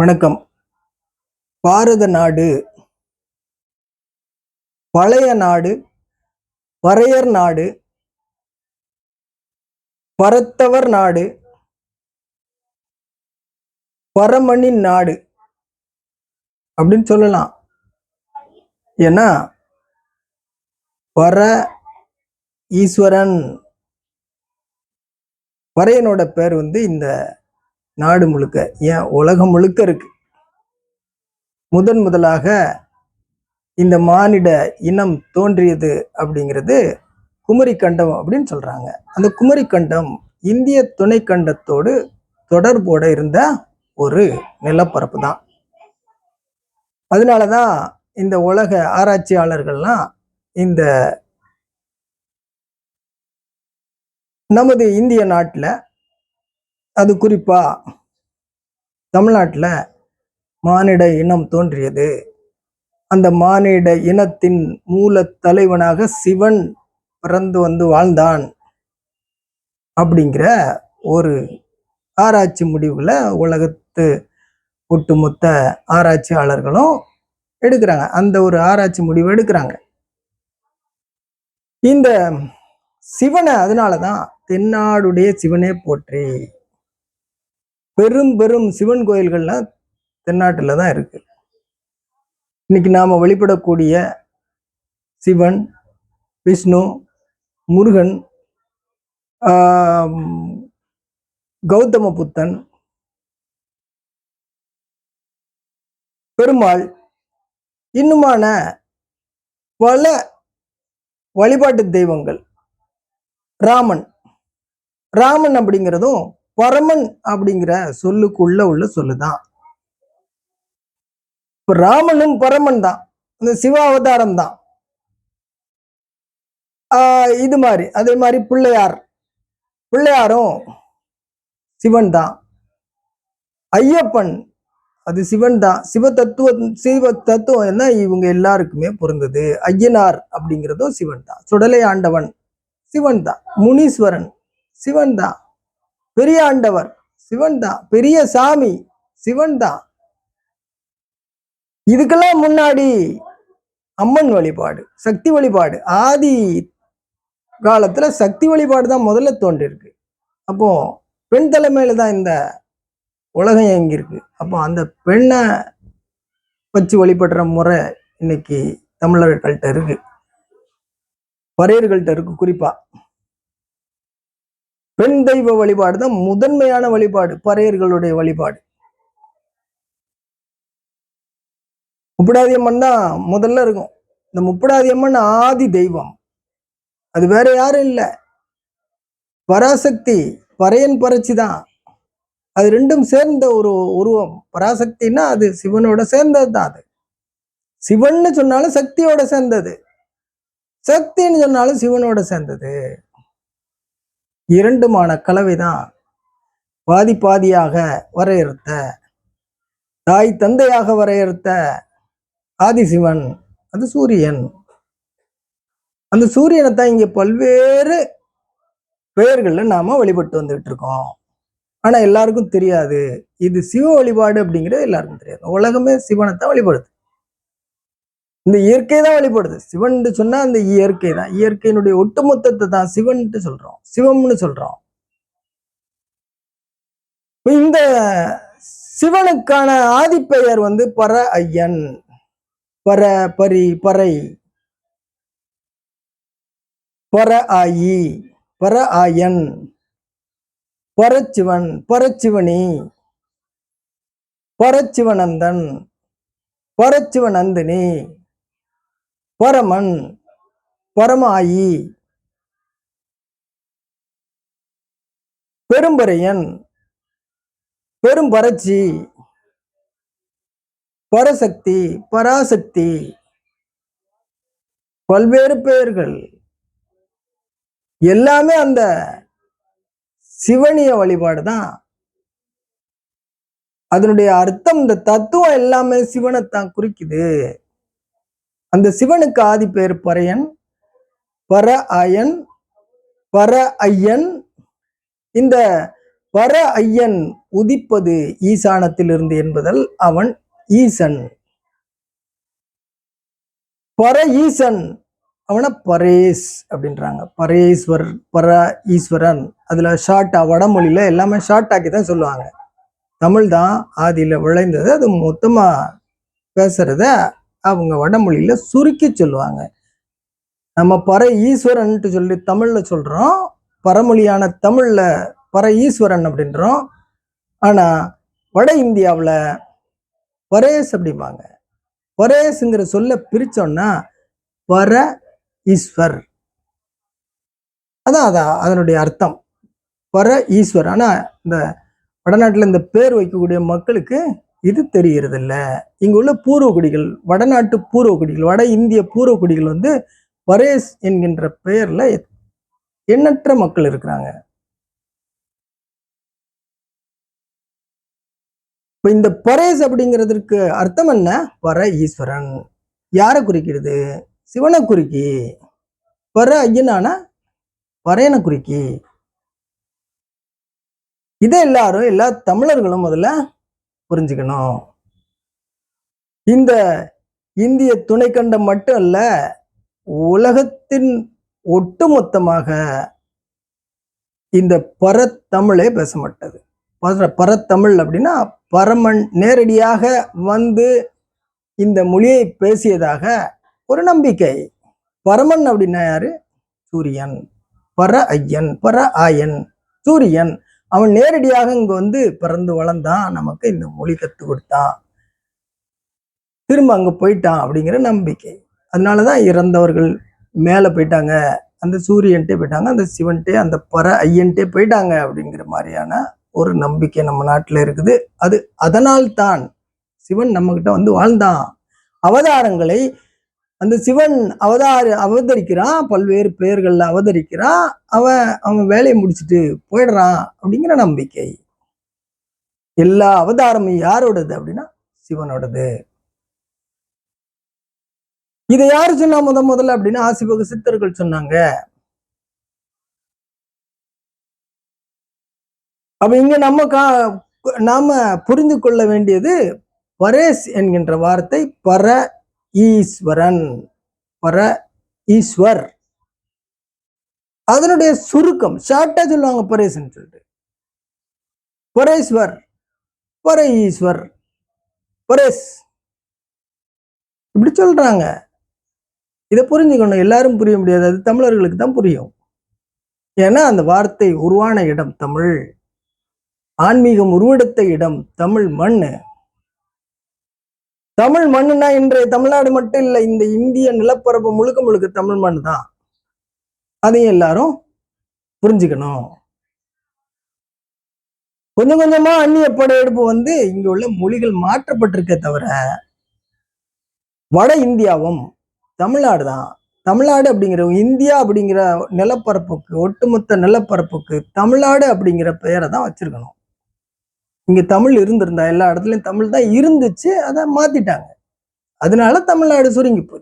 வணக்கம். பாரத நாடு பழைய நாடு வரையர் நாடு பரத்தவர் நாடு பரமணின் நாடு அப்படின்னு சொல்லலாம். ஏன்னா பர ஈஸ்வரன் வரையனோட பேர் வந்து இந்த நாடு முழுக்க ஏன் உலகம் முழுக்க இருக்கு. முதன் முதலாக இந்த மானிட இனம் தோன்றியது அப்படிங்கிறது குமரி கண்டம் அப்படின்னு சொல்றாங்க. அந்த குமரி கண்டம் இந்திய துணைக்கண்டத்தோடு தொடர்போட இருந்த ஒரு நிலப்பரப்பு தான். அதனால தான் இந்த உலக ஆராய்ச்சியாளர்கள்லாம் இந்த நமது இந்திய நாட்டில் அது குறிப்பா தமிழ்நாட்டில் மானிட இனம் தோன்றியது. அந்த மானிட இனத்தின் மூல தலைவனாக சிவன் பிறந்து வந்து வாழ்ந்தான் அப்படிங்கிற ஒரு ஆராய்ச்சி முடிவுகளை உலகத்து ஒட்டுமொத்த ஆராய்ச்சியாளர்களும் எடுக்கிறாங்க. அந்த ஒரு ஆராய்ச்சி முடிவு எடுக்கிறாங்க. இந்த சிவனை அதனாலதான் தென்னாடுடைய சிவனே போற்றி பெரும் பெரும் சிவன் கோயில்கள்லாம் தென்னாட்டில் தான் இருக்கு. இன்னைக்கு நாம் வழிபடக்கூடிய சிவன் விஷ்ணு முருகன் கௌதம புத்தன் பெருமாள் இன்னுமான பல வழிபாட்டு தெய்வங்கள். ராமன். ராமன் அப்படிங்கிறதும் பரமன் அப்படிங்கிற சொல்லுக்குள்ள உள்ள சொல்லுதான். இப்ப ராமனும் பரமன் தான். இந்த சிவ அவதாரம் தான். ஆஹ் இது மாதிரி அதே மாதிரி பிள்ளையார். பிள்ளையாரும் சிவன் தான். ஐயப்பன் அது சிவன் தான். சிவ தத்துவ சிவ தத்துவம் என்ன இவங்க எல்லாருக்குமே பொருந்தது. ஐயனார் அப்படிங்கிறதும் சிவன் தான். சுடலை ஆண்டவன் சிவன் தான். முனீஸ்வரன் சிவன் தான். பெரிய ஆண்டவர் சிவன் தான். பெரிய சாமி சிவன் தான். இதுக்கெல்லாம் முன்னாடி அம்மன் வழிபாடு சக்தி வழிபாடு. ஆதி காலத்துல சக்தி வழிபாடு தான் முதல்ல தோன்றிருக்கு. அப்போ பெண் தலைமையில தான் இந்த உலகம் இயங்கியிருக்கு அப்போ அந்த பெண்ணை வச்சு வழிபடுற முறை இன்னைக்கு தமிழர்கள்ட்ட இருக்கு. பறையர்கள்ட்ட இருக்கு குறிப்பா. பெண் தெய்வ வழிபாடு தான் முதன்மையான வழிபாடு பறையர்களுடைய வழிபாடு. முப்படாதி அம்மன் தான் முதல்ல இருக்கும். இந்த முப்படாதி அம்மன் ஆதி தெய்வம். அது வேற யாரும் இல்லை. பராசக்தி பறையன் பறச்சி தான். அது ரெண்டும் சேர்ந்த ஒரு உருவம். பராசக்தின்னா அது சிவனோட சேர்ந்தது தான் அது. சிவன்னு சொன்னாலும் சக்தியோட சேர்ந்தது. சக்தின்னு சொன்னாலும் சிவனோட சேர்ந்தது. இரண்டுமான கலவைதான் பாதி பாதியாக வரையறுத்த. தாய் தந்தையாக வரையறுத்த ஆதிசிவன் அது சூரியன். அந்த சூரியனை தான் இங்கே பல்வேறு பெயர்களில் நாம வழிபட்டு வந்துகிட்டு இருக்கோம் ஆனா எல்லாருக்கும் தெரியாது இது சிவ வழிபாடு அப்படிங்கிறது எல்லாருக்கும் தெரியாது. உலகமே சிவனை தான் வழிபடுது. இந்த இயற்கை தான் வழிபடுது. சிவன்ட்டு சொன்னா அந்த இயற்கை தான் இயற்கையினுடைய ஒட்டுமொத்தத்தை தான் சிவன்ட்டு சொல்றோம். சிவம்னு சொல்றோம். இந்த சிவனுக்கான ஆதிப்பெயர் வந்து பர ஐயன் பர பரி பறை பர ஆயி பர ஆயன் பரச்சிவன் பரச்சிவனி பரச்சிவனந்தன் பரச்சிவனந்தினி பரமன் பரமாயி. பெரும்பரையன் பெரும்பரட்சி. பரசக்தி பராசக்தி. பல்வேறு பெயர்கள். எல்லாமே அந்த சிவனிய வழிபாடு தான் அதனுடைய அர்த்தம் இந்த தத்துவம் எல்லாமே சிவனைத்தான் குறிக்குது. அந்த சிவனுக்கு ஆதி பேர் பறையன் பர அயன் பர ஐயன். இந்த பர ஐயன் உதிப்பது ஈசானத்திலிருந்து என்பதால் அவன் ஈசன். பர ஈசன் அவனை பரேஸ் அப்படின்றாங்க. பரேஸ்வர் பர ஈஸ்வரன். அதுல ஷார்ட்டா வடமொழியில எல்லாமே ஷார்ட் ஆக்கி தான் சொல்லுவாங்க. தமிழ் தான் ஆதியில விளைந்தது. அது மொத்தமா பேசுறத அவங்க வடமொழியில சுருக்கி சொல்லுவாங்க. நம்ம பர ஈஸ்வரன்ட்டு சொல்லி தமிழ்ல சொல்றோம். பரமொழியான தமிழ்ல பர ஈஸ்வரன் அப்படின்றோம். ஆனா வட இந்தியாவில் பரேஸ் அப்படிம்பாங்க. பரேஸுங்கிற சொல்ல பிரிச்சோம்னா பர ஈஸ்வர். அதான் அதான் அதனுடைய அர்த்தம். பர ஈஸ்வர். ஆனால் இந்த வடநாட்டில் இந்த பேர் வைக்கக்கூடிய மக்களுக்கு இது தெரிகிறதில்ல இங்குள்ள இங்க உள்ள பூர்வகுடிகள் வடநாட்டு பூர்வக்குடிகள் வட இந்திய பூர்வக்குடிகள் வந்து பரேஸ் என்கின்ற பெயரில் எண்ணற்ற மக்கள் இருக்கிறாங்க. இப்போ இந்த பரேஸ் அப்படிங்கிறதுக்கு அர்த்தம் என்ன? பர ஈஸ்வரன். யாரை குறிக்கிறது? சிவனை குறிக்கி. பர ஐயனான? பரையனை குறிக்கி. இதை எல்லாரும் எல்லா தமிழர்களும் முதல்ல புரிஞ்சுக்கணும். இந்த இந்திய துணைக்கண்டம் மட்டும் அல்ல உலகத்தின் ஒட்டுமொத்தமாக இந்த பரத்தமிழே பேச மாட்டது பர பரத்தமிழ் அப்படின்னா பரமன் நேரடியாக வந்து இந்த மொழியை பேசியதாக ஒரு நம்பிக்கை. பரமன் அப்படின்னா யாரு? சூரியன். பர ஐயன். பர ஆயன். சூரியன். அவன் நேரடியாக இங்க வந்து பிறந்து வளர்ந்தான். நமக்கு இந்த மொழி கத்து கொடுத்தான். திரும்ப அங்க போயிட்டான் அப்படிங்கிற நம்பிக்கை. அதனாலதான் இறந்தவர்கள் மேல போயிட்டாங்க. அந்த சூரியன்ட்டே போயிட்டாங்க. அந்த சிவன்ட்டே அந்த பற ஐயன்ட்டே போயிட்டாங்க அப்படிங்கிற மாதிரியான ஒரு நம்பிக்கை நம்ம நாட்டில் இருக்குது. அது அதனால் தான் சிவன் நம்மகிட்ட வந்து வாழ்ந்தான். அவதாரங்களை அந்த சிவன் அவதார அவதரிக்கிறான் பல்வேறு பெயர்களில் அவதரிக்கிறான் அவன் அவன் வேலையை முடிச்சுட்டு போயிடுறான் அப்படிங்கிற நம்பிக்கை. எல்லா அவதாரமும் யாரோடது அப்படின்னா சிவனோடது. இதை யாரு சொன்னா முத முதல்ல அப்படின்னா ஆசிபக சித்தர்கள் சொன்னாங்க. அப்ப இங்க நம்ம கா நாம புரிந்து கொள்ள வேண்டியது பரேஸ் என்கின்ற வார்த்தை பர ஈஸ்வரன். பர ஈஸ்வர். அதனுடைய சுருக்கம் ஷார்ட்டா சொல்லுவாங்க பரேஸ்ன்னு சொல்லிட்டு. பரேஸ்வர் பர ஈஸ்வர் பரேஸ். இப்படி சொல்றாங்க. இதை புரிஞ்சுக்கணும். எல்லாரும் புரிய முடியாது. அது தமிழர்களுக்கு தான் புரியும். ஏன்னா அந்த வார்த்தை உருவான இடம் தமிழ். ஆன்மீகம் உருவெடுத்த இடம் தமிழ் மண்ணு. தமிழ் மண்ணுனா இன்றைய தமிழ்நாடு மட்டும் இல்லை இந்த இந்திய நிலப்பரப்பு முழுக்க முழுக்க தமிழ் மண் தான் அதையும் எல்லாரும் புரிஞ்சுக்கணும். கொஞ்சம் கொஞ்சமா அந்நிய படையெடுப்பு வந்து இங்க உள்ள மொழிகள் மாற்றப்பட்டிருக்கே தவிர வட இந்தியாவும் தமிழ்நாடு தான் தமிழ்நாடு அப்படிங்கிற இந்தியா அப்படிங்கிற நிலப்பரப்புக்கு ஒட்டுமொத்த நிலப்பரப்புக்கு தமிழ்நாடு அப்படிங்கிற பெயரை தான் வச்சிருக்கணும். இங்கே தமிழ் இருந்திருந்தா எல்லா இடத்துலையும் தமிழ் தான் இருந்துச்சு அதை மாத்திட்டாங்க. அதனால தமிழ்நாடு சுருங்கி போச்சு.